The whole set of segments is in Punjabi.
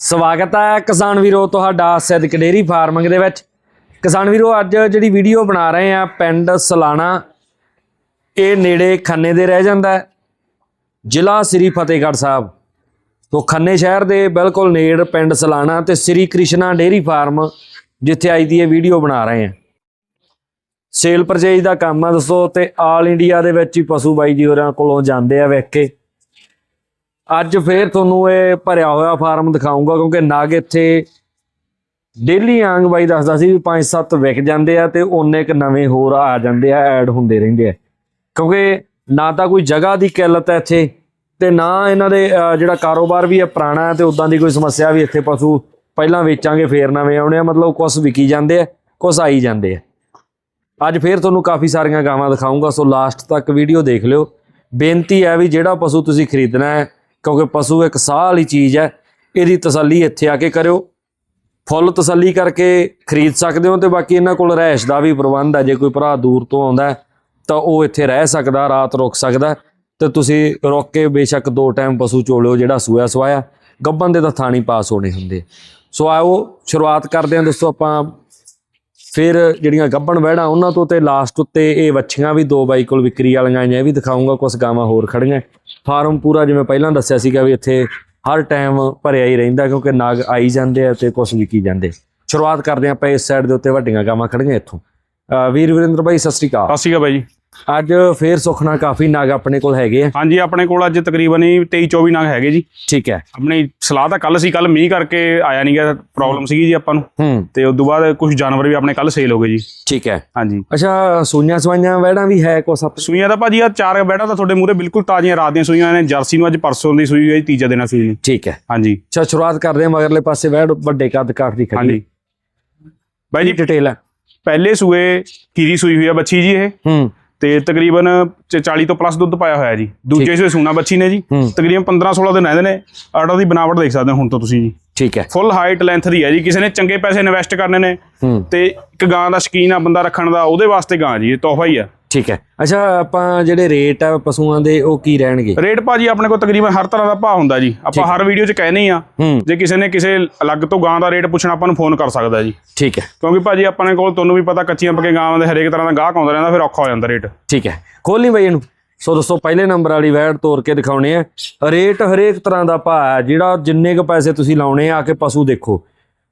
ਸਵਾਗਤ ਹੈ ਕਿਸਾਨ ਵੀਰੋ ਤੁਹਾਡਾ ਸਿੱਧਕ ਡੇਰੀ ਫਾਰਮਿੰਗ ਦੇ ਵਿੱਚ। ਕਿਸਾਨ ਵੀਰੋ, ਅੱਜ ਜਿਹੜੀ ਵੀਡੀਓ ਬਣਾ ਰਹੇ ਆ ਪਿੰਡ ਸਲਾਣਾ, ਇਹ ਨੇੜੇ ਖੰਨੇ ਦੇ ਰਹਿ ਜਾਂਦਾ ਹੈ। ਜ਼ਿਲ੍ਹਾ ਸ੍ਰੀ ਫਤਿਹਗੜ੍ਹ ਸਾਹਿਬ। ਤੋਂ ਖੰਨੇ ਸ਼ਹਿਰ ਦੇ ਬਿਲਕੁਲ ਨੇੜ ਪਿੰਡ ਸਲਾਣਾ ਤੇ ਸ੍ਰੀ ਕ੍ਰਿਸ਼ਨਾ ਡੇਰੀ ਫਾਰਮ, ਜਿੱਥੇ ਅੱਜ ਦੀ ਇਹ ਵੀਡੀਓ ਬਣਾ ਰਹੇ ਆ ਸੇਲ ਪਰਚੇਜ ਦਾ ਕੰਮ ਆ ਦੱਸੋ ਤੇ ਆਲ ਇੰਡੀਆ ਦੇ ਵਿੱਚ ਹੀ ਪਸ਼ੂ ਬਾਈ ਜੀ ਹੋਰਾਂ ਕੋਲੋਂ ਜਾਂਦੇ ਆ ਵੇਖ ਕੇ। ਅੱਜ ਫੇਰ ਤੁਹਾਨੂੰ ਇਹ ਭਰਿਆ ਹੋਇਆ ਫਾਰਮ ਦਿਖਾਉਂਗਾ ਕਿਉਂਕਿ ਨਗ ਇੱਥੇ ਡੇਲੀ ਆਂਗ ਬਾਈ ਦੱਸਦਾ ਸੀ ਵੀ 5-7 ਵਿਕ ਜਾਂਦੇ ਆ ਤੇ ਉਹਨੇ ਕ ਨਵੇਂ ਹੋਰ ਆ ਜਾਂਦੇ ਆ ਐਡ ਹੁੰਦੇ ਰਹਿੰਦੇ ਆ। ਕਿਉਂਕਿ ਨਾ ਤਾਂ ਕੋਈ ਜਗ੍ਹਾ ਦੀ ਕਿੱਲਤ ਹੈ ਇੱਥੇ ਤੇ ਨਾ ਇਹਨਾਂ ਦੇ ਜਿਹੜਾ ਕਾਰੋਬਾਰ ਵੀ ਹੈ ਪੁਰਾਣਾ ਹੈ ਤੇ ਉਦਾਂ ਦੀ ਕੋਈ ਸਮੱਸਿਆ ਵੀ ਇੱਥੇ ਪਸ਼ੂ ਪਹਿਲਾਂ ਵੇਚਾਂਗੇ, ਫੇਰ ਨਵੇਂ ਆਉਣੇ ਆ, ਮਤਲਬ ਕੁਝ ਵਿਕੀ ਜਾਂਦੇ ਆ ਕੁਝ ਆਈ ਜਾਂਦੇ ਆ। ਅੱਜ ਫੇਰ ਤੁਹਾਨੂੰ ਕਾਫੀ ਸਾਰੀਆਂ ਗਾਵਾਂ ਦਿਖਾਉਂਗਾ ਸੋ ਲਾਸਟ ਤੱਕ ਵੀਡੀਓ ਦੇਖ ਲਿਓ। ਬੇਨਤੀ ਹੈ ਵੀ ਜਿਹੜਾ ਪਸ਼ੂ ਤੁਸੀਂ ਖਰੀਦਣਾ ਹੈ ਕਿਉਂਕਿ ਪਸ਼ੂ ਇੱਕ ਸਾਹ ਵਾਲੀ ਚੀਜ਼ ਹੈ, ਇਹਦੀ ਤਸੱਲੀ ਇੱਥੇ ਆ ਕੇ ਕਰਿਓ। ਫੁੱਲ ਤਸੱਲੀ ਕਰਕੇ ਖਰੀਦ ਸਕਦੇ ਹੋ ਤੇ ਬਾਕੀ ਇਹਨਾਂ ਕੋਲ ਰਹਿائش ਦਾ ਵੀ ਪ੍ਰਬੰਧ ਹੈ। ਜੇ ਕੋਈ ਭਰਾ ਦੂਰ ਤੋਂ ਆਉਂਦਾ ਤਾਂ ਉਹ ਇੱਥੇ ਰਹਿ ਸਕਦਾ, ਰਾਤ ਰੁਕ ਸਕਦਾ ਤੇ ਤੁਸੀਂ ਰੁਕ ਕੇ ਬੇਸ਼ੱਕ ਦੋ ਟਾਈਮ ਪਸ਼ੂ ਚੋਲਿਓ ਜਿਹੜਾ ਸੂਆ ਸਵਾਇਆ। ਗੱਬਨ ਦੇ ਤਾਂ ਥਾਣੀ ਪਾਸ ਹੋਣੇ ਹੁੰਦੇ ਸੋ ਆਓ, ਸ਼ੁਰੂਆਤ ਕਰਦੇ ਹਾਂ। ਦੋਸਤੋ, ਆਪਾਂ ਫਿਰ ਜਿਹੜੀਆਂ ਗੱਬਣ ਵਹਿੜਾਂ ਉਹਨਾਂ ਤੋਂ ਤੇ ਲਾਸਟ ਉੱਤੇ ਇਹ ਵੱਛੀਆਂ ਵੀ ਦੋ ਬਾਈ ਕੋਲ ਵਿਕਰੀ ਵਾਲੀਆਂ ਆਈਆਂ ਇਹ ਵੀ ਦਿਖਾਉਂਗਾ ਕੁਝ ਗਾਵਾਂ ਹੋਰ ਖੜੀਆਂ। ਫਾਰਮ ਪੂਰਾ ਜਿਵੇਂ ਪਹਿਲਾਂ ਦੱਸਿਆ ਸੀਗਾ ਵੀ ਇੱਥੇ ਹਰ ਟਾਈਮ ਭਰਿਆ ਹੀ ਰਹਿੰਦਾ ਕਿਉਂਕਿ ਨਾਗ ਆਈ ਜਾਂਦੇ ਆ ਤੇ ਕੁਝ ਵਿਕੀ ਜਾਂਦੇ। ਸ਼ੁਰੂਆਤ ਕਰਦੇ ਹਾਂ ਆਪਾਂ ਇਸ ਸਾਈਡ ਦੇ ਉੱਤੇ ਵੱਡੀਆਂ ਗਾਵਾਂ ਖੜੀਆਂ ਇੱਥੋਂ। ਵੀਰ ਵਿਰਿੰਦਰ ਬਾਈ, ਸਤਿ ਸ੍ਰੀ ਅਕਾਲ। ਸਤਿ ਸ਼੍ਰੀ ਅਕਾਲ ਬਾਈ ਜੀ। ਅੱਜ ਫੇਰ ਸੁਖਣਾ ਕਾਫੀ ਨਾਗ ਆਪਣੇ ਕੋਲ ਹੈਗੇ ਆ। ਹਾਂਜੀ ਆਪਣੇ ਕੋਲ ਅੱਜ ਤਕਰੀਬਨ ਹੀ 23 24 ਨਗ ਹੈਗੇ ਜੀ। ਠੀਕ ਹੈ। ਆਪਣੀ ਸਲਾਹ ਤਾਂ ਕੱਲ ਸੀ ਕੱਲ ਮੀਂਹ ਕਰਕੇ ਆਇਆ ਨਹੀਂ ਗਿਆ ਪ੍ਰੋਬਲਮ ਸੀਗੀ ਜੀ ਆਪਾਂ ਨੂੰ। ਤੇ ਉਸ ਤੋਂ ਬਾਅਦ ਕੁਝ ਜਾਨਵਰ ਵੀ ਆਪਣੇ ਕੱਲ ਸੇਲ ਹੋ ਗਏ ਜੀ। ਠੀਕ ਹੈ। ਹਾਂਜੀ। ਅੱਛਾ ਸੂਈਆਂ ਸਵਾਈਆਂ ਵਹਿੜਾਂ ਵੀ ਹੈ ਕੁਛ ਆਪ ਸੂਈਆਂ ਤਾਂ ਭਾਜੀ ਆ ਚਾਰ ਬੈਠਾ ਤਾਂ ਤੁਹਾਡੇ ਮੂਹਰੇ ਬਿਲਕੁਲ ਤਾਜ਼ੀਆਂ ਰਾਤ ਦੀਆਂ ਸੂਈਆਂ ਨੇ। ਜਰਸੀ ਨੂੰ ਅੱਜ ਪਰਸੋਂ ਦੀ ਸੂਈ ਹੋਈ ਤੀਜਾ ਦਿਨ ਸੂਈ। ਠੀਕ ਹੈ। ਹਾਂਜੀ। ਅੱਛਾ ਸ਼ੁਰੂਆਤ ਕਰਦੇ ਹਾਂ ਮਗਰਲੇ ਪਾਸੇ ਵਹਿੜ ਵੱਡੇ ਕੱਦ ਕਾਠ ਦੀ ਖੜੀ। ਹਾਂਜੀ। ਬਾਈ ਜੀ ਡਿਟੇਲ ਹੈ? ਪਹਿਲੇ ਸੂਏ ਖੀਰੀ ਸੂਈ ਹੋਈ ਆ ਬੱਚੀ ਜੀ ਇਹ। ਹੂੰ। ਤੇ ਤਕਰੀਬਨ ਚ- 40 ਤੋਂ ਪਲੱਸ ਦੁੱਧ ਪਾਇਆ ਹੋਇਆ ਜੀ। ਦੂਜੇ ਸੂਏ ਸੂਣਾ ਬੱਚੀ ਨੇ ਜੀ। ਤਕਰੀਬਨ 15 16 ਦਿਨ ਰਹਿੰਦੇ ਨੇ। ਆਰਡਰ ਦੀ ਬਣਾਵਟ ਦੇਖ ਸਕਦੇ ਹੋ ਹੁਣ ਤੋਂ ਤੁਸੀਂ ਜੀ। ਠੀਕ ਹੈ। ਫੁੱਲ ਹਾਈਟ ਲੈਂਥ ਦੀ ਹੈ ਜੀ। ਕਿਸੇ ਨੇ ਚੰਗੇ ਪੈਸੇ ਇਨਵੈਸਟ ਕਰਨੇ ਨੇ ਤੇ ਇੱਕ ਗਾਂ ਦਾ ਸ਼ਕੀਨ ਆ ਬੰਦਾ ਰੱਖਣ ਦਾ ਉਹਦੇ ਵਾਸਤੇ ਗਾਂ ਜੀ ਇਹ ਤੋਹਫਾ ਹੀ ਆ ਠੀਕ ਹੈ। ਅੱਛਾ ਆਪਾਂ ਜਿਹੜੇ ਰੇਟ ਆ ਪਸ਼ੂਆਂ ਦੇ ਉਹ ਕੀ ਰਹਿਣਗੇ? ਰੇਟ ਭਾਜੀ ਆਪਣੇ ਕੋਲ ਤਕਰੀਬਨ ਹਰ ਤਰ੍ਹਾਂ ਦਾ ਭਾਅ ਹੁੰਦਾ ਜੀ। ਆਪਾਂ ਹਰ ਵੀਡੀਓ 'ਚ ਕਹਿੰਦੇ ਹੀ ਆ ਜੇ ਕਿਸੇ ਨੇ ਕਿਸੇ ਅਲੱਗ ਤੋਂ ਗਾਂ ਦਾ ਰੇਟ ਪੁੱਛਣਾ ਆਪਾਂ ਨੂੰ ਫੋਨ ਕਰ ਸਕਦਾ ਜੀ। ਠੀਕ ਹੈ। ਕਿਉਂਕਿ ਭਾਜੀ ਆਪਣੇ ਕੋਲ ਤੁਹਾਨੂੰ ਵੀ ਪਤਾ ਕੱਚੀਆਂ ਪੱਕੇ ਗਾਵਾਂ ਦੇ ਹਰੇਕ ਤਰ੍ਹਾਂ ਦਾ ਗਾਹਕ ਆਉਂਦਾ ਰਹਿੰਦਾ ਫਿਰ ਔਖਾ ਹੋ ਜਾਂਦਾ ਰੇਟ। ਠੀਕ ਹੈ। ਖੋਲ ਨਹੀਂ ਬਈ ਇਹਨੂੰ। ਸੋ ਦੋਸਤੋ ਪਹਿਲੇ ਨੰਬਰ ਵਾਲੀ ਵੈੜ ਤੋੜ ਕੇ ਦਿਖਾਉਣੇ ਆ। ਰੇਟ ਹਰੇਕ ਤਰ੍ਹਾਂ ਦਾ ਭਾਅ ਹੈ ਜਿਹੜਾ ਜਿੰਨੇ ਕ ਪੈਸੇ ਤੁਸੀਂ ਲਾਉਣੇ ਆ ਆ ਕੇ ਪਸ਼ੂ ਦੇਖੋ।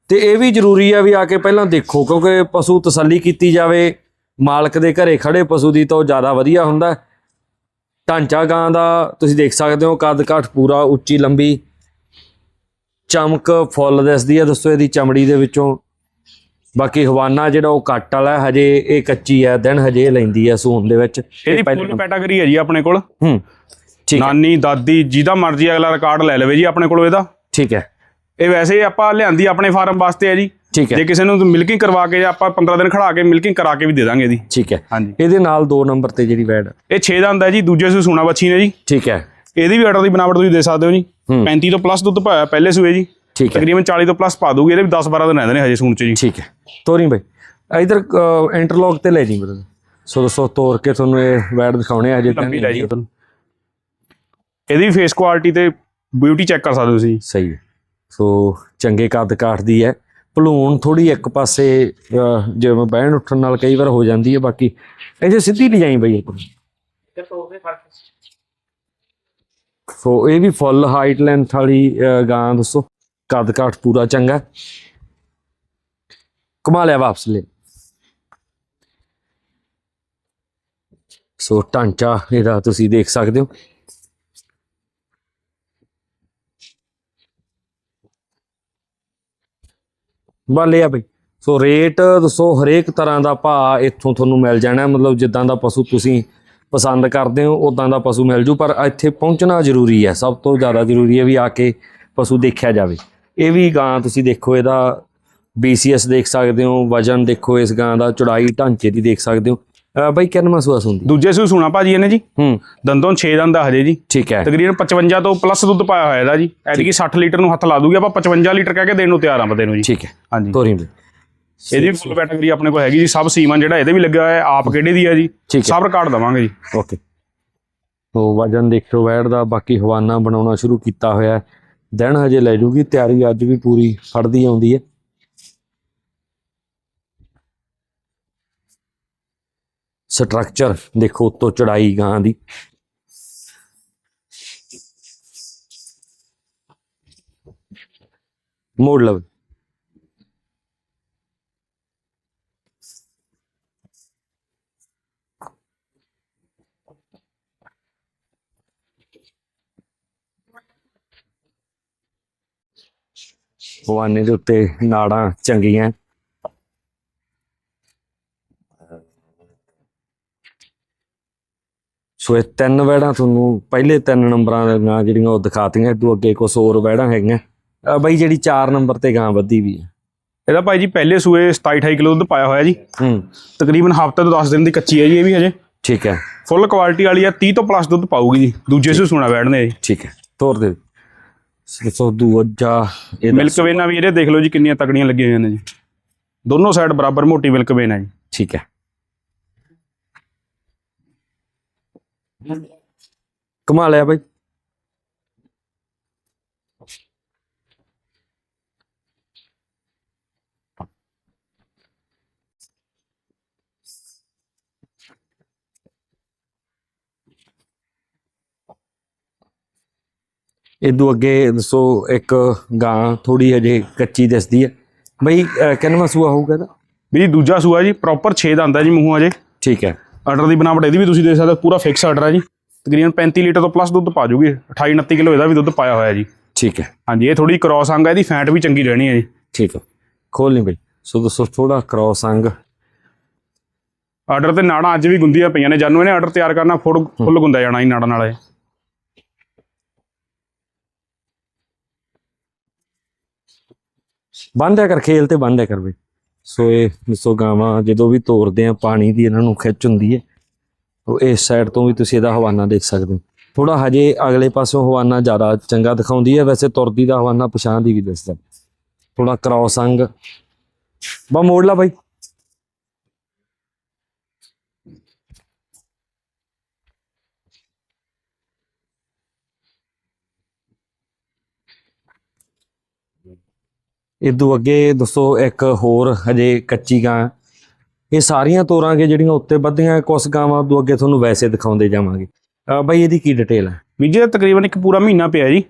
ਤੇ ਇਹ ਵੀ ਜ਼ਰੂਰੀ ਆ ਵੀ ਆ ਕੇ ਪਹਿਲਾਂ ਦੇਖੋ ਕਿਉਂਕਿ ਪਸ਼ੂ ਤਸੱਲੀ ਕੀਤੀ ਜਾਵੇ ਮਾਲਕ ਦੇ ਘਰੇ ਖੜੇ ਪਸ਼ੂ ਦੀ ਤਾਂ ਉਹ ਜ਼ਿਆਦਾ ਵਧੀਆ ਹੁੰਦਾ। ਹੈ। ਢਾਂਚਾ ਗਾਂ ਦਾ ਤੁਸੀਂ ਦੇਖ ਸਕਦੇ ਹੋ ਕੱਦ ਕਾਠ ਪੂਰਾ ਉੱਚੀ ਲੰਬੀ। ਚਮਕ ਫੁੱਲ ਦਿਸਦੀ ਆ ਦੋਸਤੋ ਇਹਦੀ ਚਮੜੀ ਦੇ ਵਿੱਚੋਂ। ਬਾਕੀ ਹਵਾਨਾ ਜਿਹੜਾ ਉਹ ਕੱਟ ਵਾਲਾ ਹੈ, ਹਜੇ ਇਹ ਕੱਚੀ ਹੈ ਦਿਨ ਹਜੇ ਲੈਂਦੀ ਹੈ ਸੂਣ ਦੇ ਵਿੱਚ। ਇਹ ਇਹਦੀ ਫੁੱਲ ਕੈਟਾਗਰੀ ਹੈ ਜੀ ਆਪਣੇ ਕੋਲ। ਹੂੰ ਠੀਕ ਹੈ। ਨਾਨੀ ਦਾਦੀ ਜਿਹਦਾ ਮਰਜ਼ੀ ਅਗਲਾ ਰਿਕਾਰਡ ਲੈ ਲਵੇ ਜੀ ਆਪਣੇ ਕੋਲ ਇਹਦਾ। ਠੀਕ ਹੈ। ਇਹ ਵੈਸੇ ਆਪਾਂ ਲਿਆਂਦੀ ਆਪਣੇ ਫਾਰਮ ਵਾਸਤੇ ਹੈ ਜੀ। ਠੀਕ ਹੈ। ਜੇ ਕਿਸੇ ਨੂੰ ਮਿਲਕਿੰਗ ਕਰਵਾ ਕੇ ਜਾਂ ਆਪਾਂ 15 ਦਿਨ ਖੜਾ ਕੇ ਮਿਲਕਿੰਗ ਕਰਾ ਕੇ ਵੀ ਦੇ ਦਾਂਗੇ ਇਹਦੀ। ਠੀਕ ਹੈ। ਹਾਂਜੀ। ਇਹਦੇ ਨਾਲ ਦੋ ਨੰਬਰ ਤੇ ਜਿਹੜੀ ਵੈਡ ਇਹ 6 ਦਾ ਹੁੰਦਾ ਜੀ ਦੂਜੇ ਸੂ ਸੂਣਾ ਬੱਚੀ ਨੇ ਜੀ। ਠੀਕ ਹੈ। ਇਹਦੀ ਵੀ ਆਰਡਰ ਦੀ ਬਣਾਵਟ ਤੁਸੀਂ ਦੇ ਸਕਦੇ ਹੋ ਜੀ। ਹੂੰ। 35 ਤੋਂ ਪਲੱਸ ਦੁੱਧ ਪਾਇਆ ਪਹਿਲੇ ਸੂਏ ਜੀ। ਠੀਕ ਹੈ। ਤਕਰੀਬਨ 40 ਤੋਂ ਪਲੱਸ ਪਾ ਦੂਗੀ ਇਹਦੇ ਵੀ 10 12 ਦਿਨ ਰਹਿੰਦੇ ਨੇ ਹਜੇ ਸੂਣ ਚ ਜੀ। ਠੀਕ ਹੈ। ਤੋਰੀ ਬਈ ਇਧਰ ਇੰਟਰਲੌਕ ਤੇ ਲੈ ਜੀ ਬਰਦਰ ਸੋ ਦੋਸਤੋ ਤੋਰ ਕੇ ਤੁਹਾਨੂੰ ਇਹ ਵੈਡ ਦਿਖਾਉਣੇ ਆ ਜੇ। ਜੀ ਇਹਦੀ ਫੇਸ ਕੁਆਲਿਟੀ ਤੇ ਬਿਊਟੀ ਚੈੱਕ ਕਰ ਸਕਦੇ ਹੋ ਤੁਸੀਂ। ਸਹੀ ਸੋ ਚੰਗੇ ਕੱਦ ਕਾਠ ਦੀ ਹੈ। ਭਲੂਣ ਥੋੜੀ ਇੱਕ ਪਾਸੇ ਜਿਵੇਂ ਬਹਿਣ ਉੱਠਣ ਨਾਲ ਕਈ ਵਾਰ ਹੋ ਜਾਂਦੀ ਹੈ ਬਾਕੀ ਇਹਦੇ ਸਿੱਧੀ ਨਹੀਂ ਜਾਈ ਬਈ ਇੱਕ ਸੋ ਇਹ ਵੀ ਫੁੱਲ ਹਾਈਟ ਲੈਂਥ ਵਾਲੀ ਗਾਂ ਦੱਸੋ। ਕੱਦ ਕਾਠ ਪੂਰਾ ਚੰਗਾ। ਕਮਾ ਲਿਆ ਵਾਪਸ ਲੈ। ਸੋ ਢਾਂਚਾ ਇਹਦਾ ਤੁਸੀਂ ਦੇਖ ਸਕਦੇ ਹੋ। ਵਾਲੇ ਲਿਆ ਬਈ। ਸੋ ਰੇਟ ਦੱਸੋ ਹਰੇਕ ਤਰ੍ਹਾਂ ਦਾ ਭਾਅ ਇੱਥੋਂ ਤੁਹਾਨੂੰ ਮਿਲ ਜਾਣਾ। ਮਤਲਬ ਜਿੱਦਾਂ ਦਾ ਪਸ਼ੂ ਤੁਸੀਂ ਪਸੰਦ ਕਰਦੇ ਹੋ ਉਦਾਂ ਦਾ ਪਸ਼ੂ ਮਿਲ ਜੂ। ਪਰ ਇੱਥੇ ਪਹੁੰਚਣਾ ਜ਼ਰੂਰੀ ਹੈ। ਸਭ ਤੋਂ ਜ਼ਿਆਦਾ ਜ਼ਰੂਰੀ ਹੈ ਵੀ ਆ ਕੇ ਪਸ਼ੂ ਦੇਖਿਆ ਜਾਵੇ। ਇਹ ਵੀ ਗਾਂ ਤੁਸੀਂ ਦੇਖੋ, ਇਹਦਾ BCS ਦੇਖ ਸਕਦੇ ਹੋ, ਵਜਨ ਦੇਖੋ ਇਸ ਗਾਂ ਦਾ, ਚੌੜਾਈ ਢਾਂਚੇ ਦੀ ਦੇਖ ਸਕਦੇ ਹੋ। ਬਈ ਕਿੰਨਾ ਸੂਆ ਸੁੰਦੀ ਦੂਜੇ ਸੂ ਸੂਣਾ ਭਾਜੀ ਇਹਨੇ ਜੀ। ਹੂੰ। ਦੰਦੋਂ 6 ਦੰਦ ਆ ਹਜੇ ਜੀ। ਠੀਕ ਹੈ। ਤਕਰੀਬਨ 55 ਤੋਂ ਪਲੱਸ ਦੁੱਧ ਪਾਇਆ ਹੋਇਆ ਇਹਦਾ ਜੀ। ਐਤਕੀ 60 ਲੀਟਰ ਨੂੰ ਹੱਥ ਲਾ ਦੂਗੀ ਆਪਾਂ 55 ਲੀਟਰ ਕਹਿ ਕੇ ਦੇਣ ਨੂੰ ਤਿਆਰ ਆ ਬੰਦੇ ਨੂੰ ਜੀ। ਠੀਕ ਹੈ। ਹਾਂਜੀ। ਤੋਰੀ ਇਹਦੀ ਫੁੱਲ ਕੈਟਾਗਰੀ ਆਪਣੇ ਕੋਲ ਹੈਗੀ ਜੀ। ਸਭ ਸੀਮਨ ਜਿਹੜਾ ਇਹਦੇ ਵੀ ਲੱਗਿਆ ਹੋਇਆ ਆਪ ਕਿਹੜੇ ਦੀ ਹੈ ਜੀ। ਸਭ ਰਿਕਾਰਡ ਦਵਾਂਗੇ ਜੀ। ਓਕੇ। ਸੋ ਵਜਨ ਦੇਖੋ ਵੈੜ ਦਾ ਬਾਕੀ ਹਵਾਨਾ ਬਣਾਉਣਾ ਸ਼ੁਰੂ ਕੀਤਾ ਹੋਇਆ। ਦਿਨ ਹਜੇ ਲੈ ਜੂਗੀ ਤਿਆਰੀ ਅੱਜ ਵੀ ਪੂਰੀ ਫੜਦੀ ਆਉਂਦੀ ਹੈ। ਸਟਰਕਚਰ ਦੇਖੋ ਉੱਤੋਂ ਚੜਾਈ ਗਾਂ ਦੀ। ਮੋੜ ਲਓ। ਹਵਾਨੇ ਦੇ ਉੱਤੇ ਨਾੜਾਂ ਚੰਗੀਆਂ। ਸੋ ਇਹ ਤਿੰਨ ਵੈੜਾਂ ਤੁਹਾਨੂੰ ਪਹਿਲੇ ਤਿੰਨ ਨੰਬਰਾਂ ਦੇ ਨਾਂ ਜਿਹੜੀਆਂ ਉਹ ਦਿਖਾਤੀਆਂ ਇਦੋਂ ਅੱਗੇ ਕੁਝ ਹੋਰ ਵੈੜਾਂ ਹੈਗੀਆਂ। ਬਈ ਜਿਹੜੀ 4 ਨੰਬਰ ਤੇ ਗਾਂ ਵੱਧੀ ਵੀ ਹੈ। ਇਹਦਾ ਭਾਈ ਜੀ ਪਹਿਲੇ ਸੂਏ 27 28 ਕਿਲੋ ਦੁੱਧ ਪਾਇਆ ਹੋਇਆ ਜੀ। ਹੂੰ। ਤਕਰੀਬਨ ਹਫ਼ਤੇ ਤੋਂ 10 ਦਿਨ ਦੀ ਕੱਚੀ ਹੈ ਜੀ ਇਹ ਵੀ ਹਜੇ। ਠੀਕ ਹੈ। ਫੁੱਲ ਕੁਆਲਿਟੀ ਵਾਲੀ ਆ 30 ਤੋਂ ਪਲੱਸ ਦੁੱਧ ਪਾਊਗੀ ਜੀ। ਦੂਜੇ ਸੂ ਸੁਣਾ ਬੈਠਨੇ ਜੀ ਠੀਕ ਹੈ। ਤੋਰ ਦੇ ਸੋ ਦੂਜਾ ਇਹ ਮਿਲਕ ਵੇਨਾਂ ਵੀ ਇਹਦੇ ਦੇਖ ਲਓ ਜੀ ਕਿੰਨੀਆਂ ਤਕੜੀਆਂ ਲੱਗੀਆਂ ਹੋਈਆਂ ਨੇ ਜੀ। ਦੋਨੋਂ ਸਾਈਡ ਬਰਾਬਰ ਮੋਟੀ ਮਿਲਕ ਵੇਨ ਹੈ ਜੀ। ਠੀਕ ਹੈ। ਕਮਾ ਲਿਆ ਬਾਈ। ਇਦੋਂ ਅੱਗੇ ਦੱਸੋ ਇੱਕ ਗਾਂ ਥੋੜੀ ਹਜੇ ਕੱਚੀ ਦਿਸਦੀ ਹੈ। ਬਈ ਕਿੰਨਵਾਂ ਸੂਆ ਹੋਊਗਾ ਇਹਦਾ? ਵੀ ਦੂਜਾ ਸੂਆ ਜੀ ਪ੍ਰੋਪਰ 6 ਦਾ ਆਂਦਾ ਜੀ ਮੂੰਹੋਂ ਅਜੇ ਠੀਕ ਹੈ। ਆਰਡਰ ਦੀ ਬਣਾਵਟ ਇਹਦੀ ਵੀ ਤੁਸੀਂ ਦੇਖ ਸਕਦੇ ਹੋ ਪੂਰਾ ਫਿਕਸ ਆਰਡਰ ਹੈ ਜੀ। ਤਕਰੀਬਨ 35 ਲੀਟਰ ਤੋਂ ਪਲੱਸ ਦੁੱਧ ਪਾ ਜੂਗੀ 28 29 ਕਿਲੋ ਇਹਦਾ ਵੀ ਦੁੱਧ ਪਾਇਆ ਹੋਇਆ ਜੀ। ਠੀਕ ਹੈ। ਹਾਂਜੀ ਇਹ ਥੋੜੀ ਕ੍ਰੋਸ ਅੰਗ ਹੈ ਇਹਦੀ ਫੈਟ ਵੀ ਚੰਗੀ ਰਹਿਣੀ ਹੈ ਜੀ। ਠੀਕ ਹੈ। ਖੋਲ ਨਹੀਂ ਬਈ। ਸੋ ਦੋਸਤੋ ਥੋੜਾ ਕ੍ਰੋਸ ਅੰਗ। ਆਰਡਰ ਤੇ ਨਾੜਾਂ ਅੱਜ ਵੀ ਗੁੰਦੀਆਂ ਪਈਆਂ ਨੇ ਜਾਨੂੰ ਇਹਨੇ ਆਰਡਰ ਤਿਆਰ ਕਰਨਾ ਫੁੱਲ ਫੁੱਲ ਗੁੰਦਾ ਜਾਣਾ ਜੀ ਨਾੜਾਂ ਨਾਲ ਇਹ। ਬੰਦਿਆ ਕਰ ਖੇਲ ਤੇ ਬੰਦਿਆ ਕਰ ਬਈ। ਸੋ ਇਹ ਦੱਸੋ ਗਾਵਾਂ, ਜਦੋਂ ਵੀ ਤੋਰਦੇ ਆ, ਪਾਣੀ ਦੀ ਇਹਨਾਂ ਨੂੰ ਖਿੱਚ ਹੁੰਦੀ ਹੈ ਉਹ ਇਸ ਸਾਈਡ ਤੋਂ ਵੀ ਤੁਸੀਂ ਇਹਦਾ ਹਵਾਨਾ ਦੇਖ ਸਕਦੇ ਹੋ। ਥੋੜਾ ਹਜੇ ਅਗਲੇ ਪਾਸੋਂ ਹਵਾਨਾ ਜ਼ਿਆਦਾ ਚੰਗਾ ਦਿਖਾਉਂਦੀ ਹੈ ਵੈਸੇ ਤੁਰਦੀ ਦਾ ਹਵਾਨਾ ਪਛਾਣ ਦੀ ਵੀ ਦੱਸਦਾ। ਥੋੜਾ ਕ੍ਰੋਸ ਅੰਗ ਬਾ ਮੋੜ ਲਾ ਬਾਈ। ਇਦੋਂ ਅੱਗੇ ਦੱਸੋ ਇੱਕ ਹੋਰ ਹਜੇ ਕੱਚੀ ਗਾਂ। ਇਹ ਸਾਰੀਆਂ ਤੋਰਾਂਗੇ ਜਿਹੜੀਆਂ ਉੱਤੇ ਵੱਧੀਆਂ ਕੁਛ ਗਾਵਾਂ ਤੋਂ ਅੱਗੇ ਤੁਹਾਨੂੰ ਵੈਸੇ ਦਿਖਾਉਂਦੇ ਜਾਵਾਂਗੇ। ਬਾਈ ਇਹਦੀ ਕੀ ਡਿਟੇਲ ਹੈ? ਵੀ ਜੀ ਤਕਰੀਬਨ ਇੱਕ ਪੂਰਾ ਮਹੀਨਾ ਪਿਆ ਜੀ।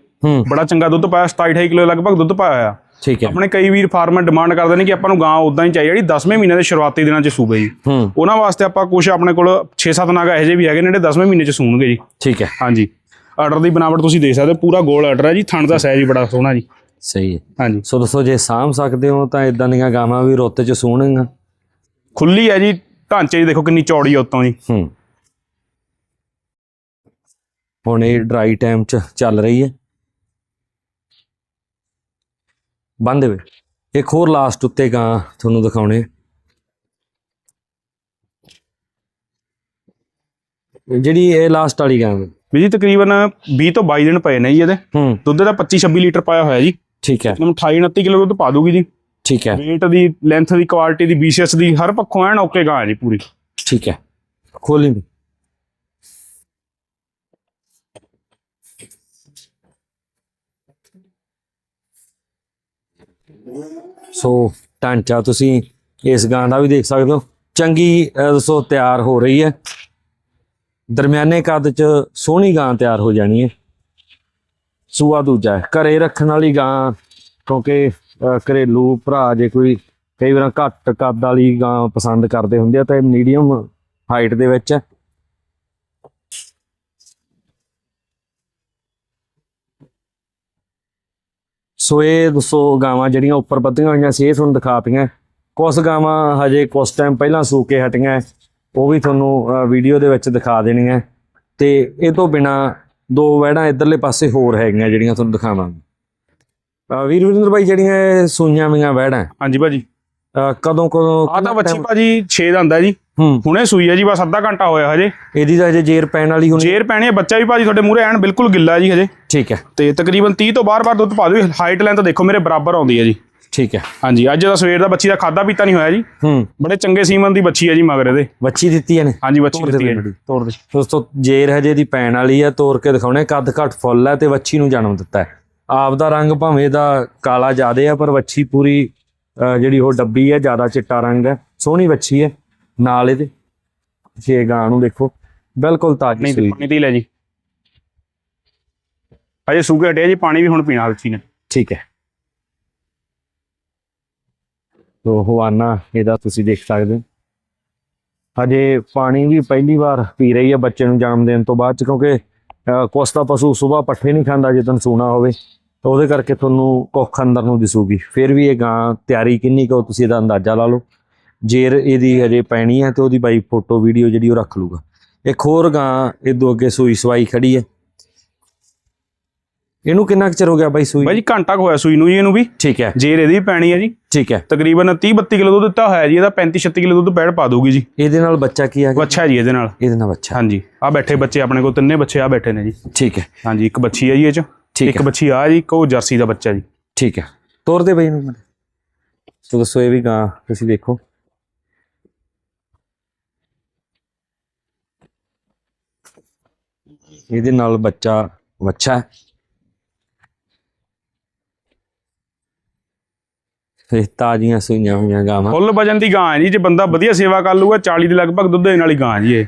ਬੜਾ ਚੰਗਾ ਦੁੱਧ ਪਾਇਆ 27 28 ਕਿਲੋ ਲਗਭਗ ਦੁੱਧ ਪਾਇਆ ਹੋਇਆ। ਠੀਕ ਹੈ। ਆਪਣੇ ਕਈ ਵੀਰ ਫਾਰਮਰ ਡਿਮਾਂਡ ਕਰਦੇ ਨੇ ਕਿ ਆਪਾਂ ਨੂੰ ਗਾਂ ਉਦਾਂ ਹੀ ਚਾਹੀਦੀ ਜਿਹੜੀ 10ਵੇਂ ਮਹੀਨੇ ਦੇ ਸ਼ੁਰੂਆਤੀ ਦਿਨਾਂ 'ਚ ਸੂਬੇ ਜੀ। ਉਹਨਾਂ ਵਾਸਤੇ ਆਪਾਂ ਕੁਝ ਆਪਣੇ ਕੋਲ 6-7 ਨਾਗ ਇਹੋ ਜਿਹੇ ਵੀ ਹੈਗੇ ਨੇ ਜਿਹੜੇ 10ਵੇਂ ਮਹੀਨੇ 'ਚ ਸੂਣਗੇ ਜੀ। ਠੀਕ ਹੈ। ਹਾਂਜੀ। ਆਰਡਰ ਦੀ ਬਣਾਵਟ ਤੁਸੀਂ ਦੇਖ ਸਕਦੇ ਹੋ ਪੂਰਾ ਗੋਲ ਆਰਡਰ ਹੈ ਜੀ ਥਣ ਦਾ ਸਾਈਜ਼ ਵੀ ਬੜਾ ਸੋਹਣਾ ਜੀ। ਸਹੀ ਹੈ। ਹਾਂਜੀ। ਸੋ ਦੱਸੋ ਜੇ ਸਾਂਭ ਸਕਦੇ ਹੋ ਤਾਂ ਇਦਾਂ ਦੀਆਂ ਗਾਵਾਂ ਵੀ ਰੁੱਤ 'ਚ ਸੂਣਗੀਆਂ ਖੁੱਲੀ ਹੈ ਜੀ ਢਾਂਚੇ 'ਚ ਦੇਖੋ ਕਿੰਨੀ ਚੌੜੀ ਹੈ ਉੱਤੋਂ ਜੀ ਹੂੰ। ਹੁਣ ਇਹ ਡਰਾਈ ਟਾਈਮ 'ਚ ਚੱਲ ਰਹੀ ਹੈ। ਬੰਦ ਵੇ ਇੱਕ ਹੋਰ ਲਾਸਟ ਉੱਤੇ ਗਾਂ ਤੁਹਾਨੂੰ ਦਿਖਾਉਣੇ ਜਿਹੜੀ ਇਹ ਲਾਸਟ ਵਾਲੀ ਗਾਂ। ਵੇ। ਜੀ ਤਕਰੀਬਨ 20 ਤੋਂ 22 ਦਿਨ ਪਏ ਨੇ ਜੀ ਇਹਦੇ। ਦੁੱਧ ਦਾ 25-26 ਲੀਟਰ ਪਾਇਆ ਹੋਇਆ ਜੀ। ਠੀਕ ਹੈ। ਇਹਨੂੰ 28-29 ਕਿਲੋ ਦੁੱਧ ਪਾ ਦੂਗੀ ਜੀ। ਠੀਕ ਹੈ। weight ਦੀ ਲੈਂਥ ਦੀ ਕੁਆਲਿਟੀ ਦੀ ਬੀਸੀਐਸ ਦੀ ਹਰ ਪੱਖੋਂ ਐਨ ਓਕੇ ਗਾਂ ਹੈ ਜੀ ਪੂਰੀ। ਠੀਕ ਹੈ। ਖੋਲੀ ਵੀ। ਸੋ ਢਾਂਚਾ ਤੁਸੀਂ ਇਸ ਗਾਂ ਦਾ ਵੀ ਦੇਖ ਸਕਦੇ ਹੋ। ਚੰਗੀ ਦੱਸੋ ਤਿਆਰ ਹੋ ਰਹੀ ਹੈ। ਦਰਮਿਆਨੇ ਕੱਦ ਚ ਸੋਹਣੀ ਗਾਂ ਤਿਆਰ ਹੋ ਜਾਣੀ ਹੈ। ਸੂਆ ਦੂਜਾ ਹੈ। ਘਰੇ ਰੱਖਣ ਵਾਲੀ ਗਾਂ, ਕਿਉਂਕਿ ਘਰੇਲੂ ਭਰਾ ਜੇ ਕੋਈ ਕਈ ਵਾਰ ਘੱਟ ਕੱਦ ਵਾਲੀ ਗਾਂ ਪਸੰਦ ਕਰਦੇ ਹੁੰਦੇ ਆ, ਤਾਂ ਇਹ ਮੀਡੀਅਮ ਹਾਈਟ ਦੇ ਵਿੱਚ ਹੈ। ਸੋ ਇਹ ਦੱਸੋ ਗਾਵਾਂ ਜਿਹੜੀਆਂ ਉੱਪਰ ਵੱਧੀਆਂ ਹੋਈਆਂ ਸੀ, ਇਹ ਤੁਹਾਨੂੰ ਦਿਖਾਤੀਆਂ ਕੁਝ ਗਾਵਾਂ ਹਜੇ ਕੁਝ ਟਾਈਮ ਪਹਿਲਾਂ ਸੂ ਕੇ ਹਟੀਆਂ ਉਹ ਵੀ ਤੁਹਾਨੂੰ ਵੀਡੀਓ ਦੇ ਵਿੱਚ ਦਿਖਾ ਦੇਣੀਆਂ ਤੇ ਇਹ ਤੋਂ ਬਿਨਾ ਦੋ ਵੈੜਾਂ ਇਧਰਲੇ ਪਾਸੇ ਹੋਰ ਹੈਗੀਆਂ ਜਿਹੜੀਆਂ ਤੁਹਾਨੂੰ ਦਿਖਾਵਾਂਗੇ। ਵੀਰ ਵਿਰਿੰਦਰ ਭਾਈ ਜਿਹੜੀਆਂ ਸੂਈਆਂ ਵੀਆਂ ਵੈੜਾਂ ਹਾਂਜੀ ਭਾਜੀ। ਕਦੋਂ ਕਦੋਂ ਆਹ ਤਾਂ ਬੱਚੀ ਭਾਜੀ 6 ਦਾ ਹੁੰਦਾ ਜੀ। ਹੁਣੇ ਸੂਈ ਹੈ ਜੀ ਬਸ ਅੱਧਾ ਘੰਟਾ ਹੋਇਆ ਹਜੇ। ਇਹਦੀ ਤਾਂ ਹਜੇ ਜੇਰ ਪੈਣ ਵਾਲੀ ਹੁਣ ਜੇਰ ਪੈਣੀ ਹੈ ਬੱਚਾ ਵੀ ਭਾਜੀ ਤੁਹਾਡੇ ਮੂਹਰੇ ਐਨ ਬਿਲਕੁਲ ਗਿੱਲਾ ਜੀ ਹਜੇ। ਠੀਕ ਹੈ। ਤੇ ਤਕਰੀਬਨ 30 ਤੋਂ ਬਾਰ-ਬਾਰ ਦੁੱਧ ਪਾ ਦਿਓ ਹਾਈਟ ਲੈਂਥ ਦੇਖੋ ਮੇਰੇ ਬਰਾਬਰ ਆਉਂਦੀ ਹੈ ਜੀ। ਠੀਕ ਹੈ। ਹਾਂਜੀ ਅੱਜ ਦਾ ਸਵੇਰ ਦਾ ਬੱਚੀ ਦਾ ਖਾਦਾ ਪੀਤਾ ਨਹੀਂ ਹੋਇਆ ਜੀ। ਹੂੰ। ਬੜੇ ਚੰਗੇ ਸੀਮਨ ਦੀ ਬੱਚੀ ਹੈ ਜੀ ਮਗਰ ਇਹਦੇ। ਬੱਚੀ ਦਿੱਤੀ ਨੇ ਹਾਂਜੀ ਬੱਚੀ ਦੇ ਦਿੱਤੀ ਹੈ ਤੋੜ ਦੇ। ਦੋਸਤੋ ਜੇਰ ਹਜੇ ਦੀ ਪੈਣ ਵਾਲੀ ਹੈ ਤੋੜ ਕੇ ਦਿਖਾਉਣੇ ਕੱਦ ਘੱਟ ਫੁੱਲ ਹੈ ਤੇ ਵੱਛੀ ਨੂੰ ਜਨਮ ਦਿੱਤਾ ਹੈ। ਆਪ ਦਾ ਰੰਗ ਭਾਵੇਂ ਦਾ ਕਾਲਾ ਜ਼ਿਆਦੇ ਆ ਪਰ ਵੱਛੀ ਪੂਰੀ ਜਿਹੜੀ ਉਹ ਡੱਬੀ ਹੈ ਜ਼ਿਆਦਾ ਚਿੱਟਾ ਰੰਗ ਹੈ। ਸੋਹਣੀ ਵੱਛੀ ਹੈ ਨਾਲ ਇਹਦੇ। ਛੇ ਗਾਂ ਨੂੰ ਦੇਖੋ ਬਿਲਕੁਲ ਤਾਜ਼ੀ ਨਹੀਂ ਪਾਣੀ ਹੀ ਲੈ ਜੀ। ਅਜੇ ਸੂਕੇ ਹਟਿਆ ਜੀ ਪਾਣੀ ਵੀ ਹੁਣ ਪੀਣਾ ਬੱਚੀ ਨੇ। ਠੀਕ ਹੈ। ਤੋ ਹਵਾਨਾ ਇਹਦਾ ਤੁਸੀਂ ਦੇਖ ਸਕਦੇ ਹੋ। ਹਜੇ ਪਾਣੀ ਵੀ ਪਹਿਲੀ ਵਾਰ ਪੀ ਰਹੀ ਹੈ ਬੱਚੇ ਨੂੰ ਜਨਮ ਦੇਣ ਤੋਂ ਬਾਅਦ ਚ ਕਿਉਂਕਿ ਅਹ, ਕੁਛ ਤਾਂ ਪਸ਼ੂ ਸਵੇਰ ਪੱਠੇ ਨਹੀਂ ਖਾਂਦਾ ਜੇ ਤੁਹਾਨੂੰ ਸੂਣਾ ਹੋਵੇ ਤਾਂ ਉਹਦੇ ਕਰਕੇ ਤੁਹਾਨੂੰ ਕੁੱਖ ਅੰਦਰ ਨੂੰ ਦਿਸੂਗੀ। ਫਿਰ ਵੀ ਇਹ ਗਾਂ ਤਿਆਰੀ ਕਿੰਨੀ ਕੁ ਤੁਸੀਂ ਇਹਦਾ ਅੰਦਾਜ਼ਾ ਲਾ ਲਓ। ਜੇਰ ਇਹਦੀ ਹਜੇ ਪੈਣੀ ਹੈ ਤੇ ਉਹਦੀ ਬਾਈ ਫੋਟੋ ਵੀਡੀਓ ਜਿਹੜੀ ਉਹ ਰੱਖ ਲੂਗਾ ਇੱਕ ਹੋਰ ਗਾਂ ਇਹ ਦੋ ਅੱਗੇ ਸੂਈ ਸਵਾਈ ਖੜੀ ਹੈ। ਇਹਨੂੰ ਕਿੰਨਾ ਕੁ ਚਿਰ ਹੋ ਗਿਆ ਬਾਈ ਸੂਈ ਬਾਈ ਜੀ ਘੰਟਾ ਕੁ ਹੋਇਆ ਸੂਈ ਨੂੰ ਜੀ ਇਹਨੂੰ ਵੀ। ਠੀਕ ਹੈ। ਜੇਰ ਇਹਦੀ ਵੀ ਪੈਣੀ ਹੈ ਜੀ। ਠੀਕ ਹੈ। ਤਕਰੀਬਨ 30 32 ਕਿਲੋ ਦੁੱਧ ਦਿੱਤਾ ਹੋਇਆ ਜੀ ਇਹਦਾ 35 36 ਕਿਲੋ ਦੁੱਧ ਪੈੜ ਪਾ ਦੂਗੀ ਜੀ। ਇਹਦੇ ਨਾਲ ਬੱਚਾ ਕੀ ਆ ਉਹ ਅੱਛਾ ਜੀ ਇਹਦੇ ਨਾਲ। ਇਹਦੇ ਨਾਲ ਬੱਚਾ। ਹਾਂਜੀ। ਆ ਬੈਠੇ ਬੱਚੇ ਆਪਣੇ ਕੋਲ ਤਿੰਨੇ ਬੱਚੇ ਆ ਬੈਠੇ ਨੇ ਜੀ। ਠੀਕ ਹੈ। ਹਾਂਜੀ ਇੱਕ ਬੱਚੀ ਹੈ ਜੀ ਇਹ ਚ। ਇੱਕ ਬੱਚੀ ਆ ਜੀ ਉਹ ਜਰਸੀ ਦਾ ਬੱਚਾ ਜੀ। ਠੀਕ ਹੈ। ਤੋਰ ਦੇ ਬਈ ਨੂੰ ਸੋ ਦੱਸੋ ਇਹ ਵੀ ਗਾਂ ਤੁਸੀਂ ਦੇਖੋ ਇਹਦੇ ਨਾਲ ਬੱਚਾ ਵੱਛਾ ਹੈ ਇਹ ਤਾਜ਼ੀਆਂ ਸੂਈਆਂ ਹੋਈਆਂ ਗਾਵਾਂ। ਫੁੱਲ ਵਜਨ ਦੀ ਗਾਂ ਹੈ ਜੀ ਜੇ ਬੰਦਾ ਵਧੀਆ ਸੇਵਾ ਕਰ ਲੂਗਾ 40 ਦੇ ਲਗਭਗ ਦੁੱਧ ਦੇਣ ਵਾਲੀ ਗਾਂ ਹੈ ਜੀ ਇਹ।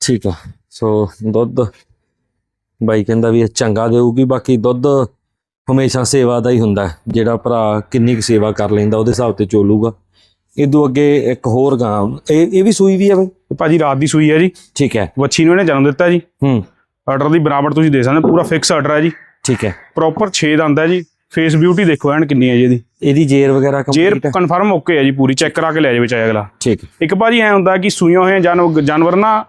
ਠੀਕ ਆ। ਸੋ ਦੁੱਧ ਬਾਈ ਕਹਿੰਦਾ ਵੀ ਇਹ ਚੰਗਾ ਦੇਊਗੀ ਬਾਕੀ ਦੁੱਧ ਹਮੇਸ਼ਾ ਸੇਵਾ ਦਾ ਹੀ ਹੁੰਦਾ ਹੈ। ਜਿਹੜਾ ਭਰਾ ਕਿੰਨੀ ਕੁ ਸੇਵਾ ਕਰ ਲੈਂਦਾ ਉਹਦੇ ਹਿਸਾਬ ਤੇ ਚੋਲੂਗਾ। ਇਦੋਂ ਅੱਗੇ ਇੱਕ ਹੋਰ ਗਾਂ ਇਹ ਇਹ ਵੀ ਸੂਈ ਵੀ ਆ ਬਈ? ਭਾਜੀ ਰਾਤ ਦੀ ਸੂਈ ਹੈ ਜੀ। ਠੀਕ ਹੈ। ਵੱਛੀ ਨੂੰ ਇਹਨੇ ਜਨਮ ਦਿੱਤਾ ਜੀ। ਹੂੰ। ਆਰਡਰ ਦੀ ਬਰਾਬਰ ਤੁਸੀਂ ਦੇ ਸਕਦੇ ਹੋ, ਪੂਰਾ ਫਿਕਸ ਆਰਡਰ ਹੈ ਜੀ। ਠੀਕ ਹੈ। ਪ੍ਰੋਪਰ 6 ਦਾ ਆਂਦਾ ਜੀ। ਫੇਸ ਬਿਊਟੀ ਦੇਖੋ ਐਨ ਕਿੰਨੀ ਹੈ ਜੀ ਇਹਦੀ। ਇਹਦੀ ਜੇਰ ਵਗੈਰਾ ਜੇਰ ਕੰਪਲੀਟ ਹੈ। ਕਨਫਰਮ ਓਕੇ ਹੈ ਜੀ ਪੂਰੀ ਚੈੱਕ ਕਰਾ ਕੇ ਲੈ ਜਾਵੇ ਚਾਹੇ ਅਗਲਾ। ਠੀਕ ਹੈ। ਇੱਕ ਭਾਜੀ ਐ ਹੁੰਦਾ ਕਿ ਸੂਈਆਂ ਹੋਈਆਂ ਜਾਨਵਰ ਜਾਨਵਰ ਨਾ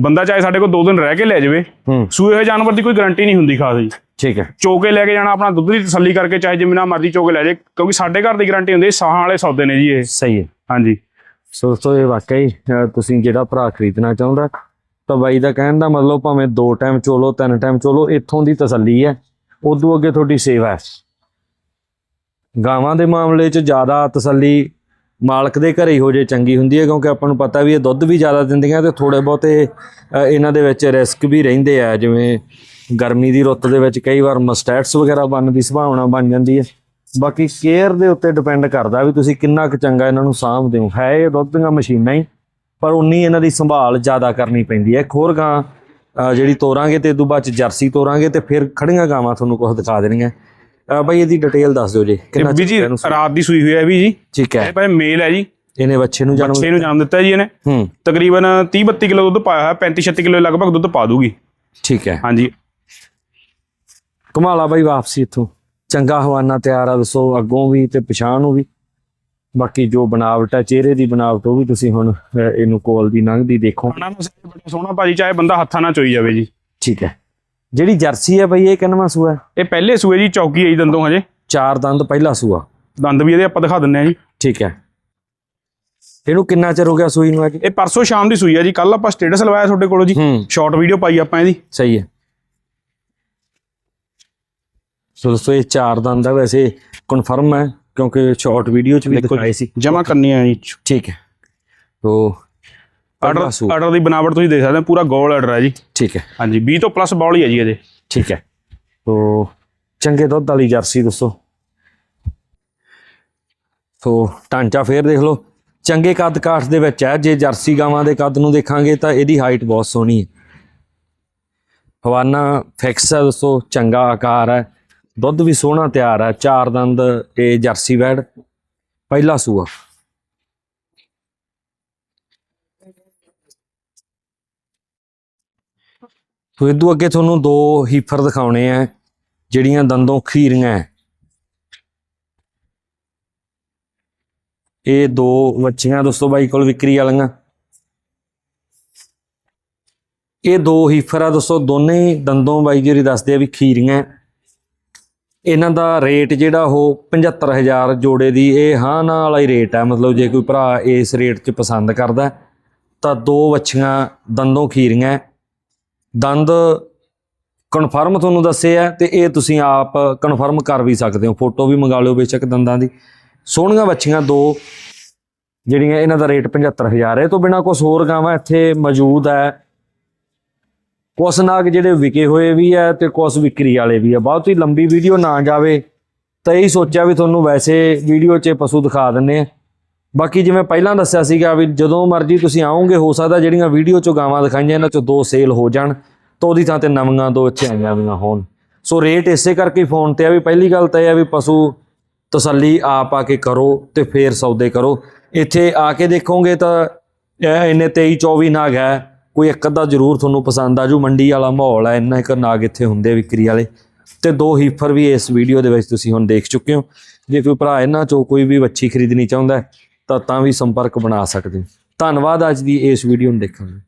ਬੰਦਾ ਚਾਹੇ ਸਾਡੇ ਕੋਲ ਦੋ ਦਿਨ ਰਹਿ ਕੇ ਲੈ ਜਾਵੇ ਹੂੰ। ਸੂਏ ਹੋਏ ਜਾਨਵਰ ਦੀ ਕੋਈ ਗਾਰੰਟੀ ਨਹੀਂ ਹੁੰਦੀ ਖਾਸ ਜੀ। ਠੀਕ ਹੈ। ਚੋਕੇ ਲੈ ਕੇ ਜਾਣਾ ਆਪਣਾ ਦੁੱਧ ਦੀ ਤਸੱਲੀ ਕਰਕੇ ਚਾਹੇ ਜਿੰਨਾ ਮਰਜ਼ੀ ਚੋਕੇ ਲੈ ਜਾਏ ਕਿਉਂਕਿ ਸਾਡੇ ਘਰ ਦੀ ਗਾਰੰਟੀ ਹੁੰਦੀ ਹੈ ਸਾਹਾਂ ਵਾਲੇ ਸੌਦੇ ਨੇ ਜੀ ਇਹ। ਸਹੀ ਹੈ। ਹਾਂਜੀ। ਸੋ ਦੋਸਤੋ ਇਹ ਵਾਕਈ ਅਹ, ਤੁਸੀਂ ਜਿਹੜਾ ਭਰਾ ਖਰੀਦਣਾ ਚਾਹੁੰਦਾ ਤਾਂ ਬਾਈ ਦਾ ਕਹਿਣ ਦਾ ਮਤਲਬ ਭਾਵੇਂ ਦੋ ਟਾਈਮ ਚੋਲੋ ਤਿੰਨ ਟਾਈਮ ਚੋਲੋ ਇੱਥੋਂ ਦੀ ਤਸੱਲੀ ਹੈ ਉਦੋਂ ਅੱਗੇ ਤੁਹਾਡੀ ਸੇਵਾ ਹੈ। ਗਾਵਾਂ ਦੇ ਮਾਮਲੇ 'ਚ ਜ਼ਿਆਦਾ ਤਸੱਲੀ ਮਾਲਕ ਦੇ ਘਰੇ ਹੀ ਹੋ ਜੇ ਚੰਗੀ ਹੁੰਦੀ ਹੈ, ਕਿਉਂਕਿ ਆਪਾਂ ਨੂੰ ਪਤਾ ਵੀ ਇਹ ਦੁੱਧ ਵੀ ਜ਼ਿਆਦਾ ਦਿੰਦੀਆਂ ਤੇ ਥੋੜੇ ਬਹੁਤੇ ਇਹਨਾਂ ਦੇ ਵਿੱਚ ਰਿਸਕ ਵੀ ਰਹਿੰਦੇ ਆ, ਜਿਵੇਂ ਗਰਮੀ ਦੀ ਰੁੱਤ ਦੇ ਵਿੱਚ ਕਈ ਵਾਰ ਮਸਟੈਟਸ ਵਗੈਰਾ ਬਣਨ ਦੀ ਸੰਭਾਵਨਾ ਬਣ ਜਾਂਦੀ ਹੈ। ਬਾਕੀ ਕੇਅਰ ਦੇ ਉੱਤੇ ਡਿਪੈਂਡ ਕਰਦਾ ਵੀ ਤੁਸੀਂ ਕਿੰਨਾ ਕੁ ਚੰਗਾ ਇਹਨਾਂ ਨੂੰ ਸਾਂਭਦੇ ਹੋ ਹੈ ਇਹ ਦੁੱਧ ਦੀਆਂ ਮਸ਼ੀਨਾਂ ਹੀ, ਪਰ ਉਨੀ ਇਹਨਾਂ ਦੀ ਸੰਭਾਲ ਜ਼ਿਆਦਾ ਕਰਨੀ ਪੈਂਦੀ ਹੈ। ਇੱਕ ਹੋਰ ਗਾਂ ਜਿਹੜੀ ਤੋਰਾਂਗੇ ਤੇ ਤੋਂ ਬਾਅਦ ਚ ਜਰਸੀ ਤੋਰਾਂਗੇ ਤੇ ਫਿਰ ਖੜੀਆਂ ਗਾਵਾਂ ਤੁਹਾਨੂੰ ਕੁਝ ਦਿਖਾ ਦੇਣੀਆਂ। ਬਾਈ ਇਹਦੀ ਡਿਟੇਲ ਦੱਸ ਦਿਓ ਜੀ। ਇਹ ਵੀ ਜੀ ਰਾਤ ਦੀ ਸੂਈ ਹੋਈ ਹੈ ਵੀ ਜੀ ਠੀਕ ਇਹ ਹੈ ਭਾਈ ਮੇਲ ਹੈ ਜੀ। ਇਹਨੇ ਬੱਚੇ ਨੂੰ ਜਨਮ ਬੱਚੇ ਨੂੰ ਜਨਮ ਦਿੱਤਾ ਜੀ ਇਹਨੇ। ਹੂੰ। ਤਕਰੀਬਨ 30 32 ਕਿਲੋ ਦੁੱਧ ਪਾਇਆ ਹੋਇਆ 35 36 ਕਿਲੋ ਲਗਭਗ ਦੁੱਧ ਪਾ ਦੂਗੀ। ਠੀਕ ਹੈ। ਹਾਂਜੀ। ਕਮਾਲਾ ਬਾਈ ਵਾਪਸੀ ਇੱਥੋਂ। ਚੰਗਾ ਹਵਾਨਾ ਤਿਆਰ ਆ ਦੱਸੋ ਅੱਗੋਂ ਵੀ ਤੇ ਪਛਾਣ ਨੂੰ ਵੀ। ਬਾਕੀ ਜੋ ਬਣਾਵਟ ਹੈ ਚਿਹਰੇ ਦੀ ਬਣਾਵਟ ਉਹ ਵੀ ਤੁਸੀਂ ਹੁਣ ਇਹਨੂੰ ਕੋਲ ਦੀ ਲੰਘਦੀ ਦੇਖੋ। ਖਾਣਾ ਮਸਾਲੇ ਬੜਾ ਸੋਹਣਾ ਭਾਜੀ ਚਾਹੇ ਬੰਦਾ ਹੱਥਾਂ ਨਾਲ ਚੋਈ ਜਾਵੇ ਜੀ। ਠੀਕ ਹੈ। ਜਿਹੜੀ ਜਰਸੀ ਹੈ ਬਈ ਇਹ ਕਿੰਨਵਾਂ ਸੂਆ ਹੈ? ਇਹ ਪਹਿਲੇ ਸੂਏ ਜੀ ਚੌਕੀ ਆਈ ਦੰਦੋਂ ਹਜੇ। ਚਾਰ ਦੰਦ ਪਹਿਲਾ ਸੂਆ। ਦੰਦ ਵੀ ਇਹਦੇ ਆਪਾਂ ਦਿਖਾ ਦਿੰਨੇ ਆ ਜੀ। ਠੀਕ ਹੈ। ਇਹਨੂੰ ਕਿੰਨਾ ਚਿਰ ਹੋ ਗਿਆ ਸੂਈ ਨੂੰ ਅੱਜ? ਇਹ ਪਰਸੋਂ ਸ਼ਾਮ ਦੀ ਸੂਈ ਆ ਜੀ। ਕੱਲ ਆਪਾਂ ਸਟੇਟਸ ਲਵਾਇਆ ਤੁਹਾਡੇ ਕੋਲੋਂ ਜੀ। ਹੂੰ। ਸ਼ਾਰਟ ਵੀਡੀਓ ਪਾਈ ਆਪਾਂ ਇਹਦੀ। ਸਹੀ ਹੈ। ਸੋ ਦੋਸਤੋ ਇਹ ਚਾਰ ਦੰਦ ਹੈ ਵੈਸੇ। ਕਨਫਰਮ ਹੈ ਕਿਉਂਕਿ ਸ਼ਾਰਟ ਵੀਡੀਓ ਚ ਵੀ ਦੇਖੋ ਦਿਖਾਏ ਸੀ। ਜਮਾ ਕਰਨੀ ਆ ਜੀ। ਠੀਕ ਹੈ। ਤੋ ਆਰਡਰ ਆਰਡਰ ਦੀ ਬਣਾਵਟ ਤੁਸੀਂ ਦੇਖ ਸਕਦੇ ਹੋ ਪੂਰਾ ਗੋਲ ਆਰਡਰ ਹੈ ਜੀ। ਠੀਕ ਹੈ। ਹਾਂਜੀ 20 ਤੋਂ ਪਲੱਸ ਬੌਲ ਹੀ ਹੈ ਜੀ ਇਹਦੇ। ਠੀਕ ਹੈ। ਤੋ ਚੰਗੇ ਦੁੱਧ ਵਾਲੀ ਜਰਸੀ ਦੱਸੋ। ਤੋ ਢਾਂਚਾ ਫੇਰ ਦੇਖ ਲਓ। ਚੰਗੇ ਕੱਦ ਕਾਠ ਦੇ ਵਿੱਚ ਹੈ। ਜੇ ਜਰਸੀ ਗਾਵਾਂ ਦੇ ਕੱਦ ਨੂੰ ਦੇਖਾਂਗੇ ਤਾਂ ਇਹਦੀ ਹਾਈਟ ਬਹੁਤ ਸੋਹਣੀ ਹੈ। ਹਵਾਨਾ ਫਿਕਸ ਹੈ ਦੋਸਤੋ ਚੰਗਾ ਆਕਾਰ ਹੈ। ਦੁੱਧ ਵੀ ਸੋਹਣਾ ਤਿਆਰ ਹੈ। ਚਾਰ ਦੰਦ ਇਹ ਜਰਸੀ ਵੈੜ ਪਹਿਲਾ ਸੂਆ। ਤੋ ਇਦੋਂ ਅੱਗੇ ਤੁਹਾਨੂੰ ਦੋ ਹੀਫਰ ਦਿਖਾਉਣੇ ਆ, ਜਿਹੜੀਆਂ ਦੰਦੋਂ ਖੀਰੀਆਂ ਇਹ ਦੋ ਵੱਛੀਆਂ ਦੋਸਤੋ ਬਾਈ ਕੋਲ ਵਿਕਰੀ ਵਾਲੀਆਂ। ਇਹ ਦੋ ਹੀਫਰ ਆ ਦੋਸਤੋ, ਦੋਨੇ ਹੀ ਦੰਦੋਂ ਬਾਈ ਜਿਹੜੀ ਦੱਸਦੇ ਆ ਵੀ ਖੀਰੀਆਂ ਇਹਨਾਂ ਦਾ ਰੇਟ ਜਿਹੜਾ ਉਹ 75000 ਜੋੜੇ ਦੀ, ਇਹ ਹਾਂ ਨਾ ਵਾਲਾ ਹੀ ਰੇਟ ਹੈ ਮਤਲਬ ਜੇ ਕੋਈ ਭਰਾ ਇਸ ਰੇਟ 'ਚ ਪਸੰਦ ਕਰਦਾ, ਤਾਂ ਦੋ ਵੱਛੀਆਂ ਦੰਦੋਂ ਖੀਰੀਆਂ ਦੰਦ ਕਨਫਰਮ ਤੁਹਾਨੂੰ ਦੱਸੇ ਆ ਤੇ ਇਹ ਤੁਸੀਂ ਆਪ ਕਨਫਰਮ ਕਰ ਵੀ ਸਕਦੇ ਹੋ। ਫੋਟੋ ਵੀ ਮੰਗਾ ਲਿਓ ਬੇਸ਼ੱਕ ਦੰਦਾਂ ਦੀ। ਸੋਹਣੀਆਂ ਬੱਚੀਆਂ ਦੋ, ਜਿਹੜੀਆਂ ਇਹਨਾਂ ਦਾ ਰੇਟ 75000 ਹੈ। ਇਹ ਤੋਂ ਬਿਨਾ ਕੁਝ ਹੋਰ ਗਾਵਾਂ ਇੱਥੇ ਮੌਜੂਦ ਹੈ। ਕੁਛ ਨਾਗ ਜਿਹੜੇ ਵਿਕੇ ਹੋਏ ਵੀ ਹੈ ਤੇ ਕੁਛ ਵਿਕਰੀ ਵਾਲੇ ਵੀ ਹੈ। ਬਹੁਤ ਹੀ ਲੰਬੀ ਵੀਡੀਓ ਨਾ ਜਾਵੇ। ਤਾਂ ਇਹੀ ਸੋਚਿਆ ਵੀ ਤੁਹਾਨੂੰ ਵੈਸੇ ਵੀਡੀਓ 'ਚ ਪਸ਼ੂ ਦਿਖਾ ਦਿੰਨੇ ਆ ਬਾਕੀ ਜਿਵੇਂ ਪਹਿਲਾਂ ਦੱਸਿਆ ਸੀਗਾ ਵੀ ਜਦੋਂ ਮਰਜ਼ੀ ਤੁਸੀਂ ਆਓਗੇ, ਹੋ ਸਕਦਾ ਜਿਹੜੀਆਂ ਵੀਡੀਓ 'ਚੋਂ ਗਾਵਾਂ ਦਿਖਾਈਆਂ, ਇਹਨਾਂ 'ਚੋਂ ਦੋ ਸੇਲ ਹੋ ਜਾਣ, ਤਾਂ ਉਹਦੀ ਥਾਂ ਤੇ ਨਵੀਆਂ ਦੋ ਇੱਥੇ ਆਈਆਂ ਹੋਈਆਂ ਹੋਣ। ਸੋ ਰੇਟ ਇਸੇ ਕਰਕੇ ਫੋਨ ਤੇ ਆ ਵੀ ਪਹਿਲੀ ਗੱਲ ਤਾਂ ਇਹ ਆ ਵੀ ਪਸ਼ੂ ਤਸੱਲੀ ਆਪ ਆ ਕੇ ਕਰੋ ਤੇ ਫੇਰ ਸੌਦੇ ਕਰੋ। ਇੱਥੇ ਆ ਕੇ ਦੇਖੋਗੇ ਤਾਂ ਇਹ ਇੰਨੇ 23 24 ਨਾਗ ਹੈ, ਕੋਈ ਇੱਕ ਅੱਧਾ ਜ਼ਰੂਰ ਤੁਹਾਨੂੰ ਪਸੰਦ ਆ ਜੂ। ਮੰਡੀ ਵਾਲਾ ਮਾਹੌਲ ਹੈ ਇੰਨਾ ਇੱਕ ਨਾਗ ਇੱਥੇ ਹੁੰਦੇ ਵਿਕਰੀ ਵਾਲੇ। ਤੇ ਦੋ ਹੀਫਰ ਵੀ ਇਸ ਵੀਡੀਓ ਦੇ ਵਿੱਚ ਤੁਸੀਂ ਹੁਣ ਦੇਖ ਚੁੱਕੇ ਹੋ। ਜੇ ਕੋਈ ਭਰਾ ਇਹਨਾਂ ਚੋਂ ਕੋਈ ਵੀ ਵੱਛੀ ਖਰੀਦਣੀ ਚਾਹੁੰਦਾ ਤਾਂ ਤਾਂ ਵੀ ਸੰਪਰਕ ਬਣਾ ਸਕਦੇ ਹੋ। ਧੰਨਵਾਦ ਅੱਜ ਦੀ ਇਸ ਵੀਡੀਓ ਨੂੰ ਦੇਖਣ ਲਈ।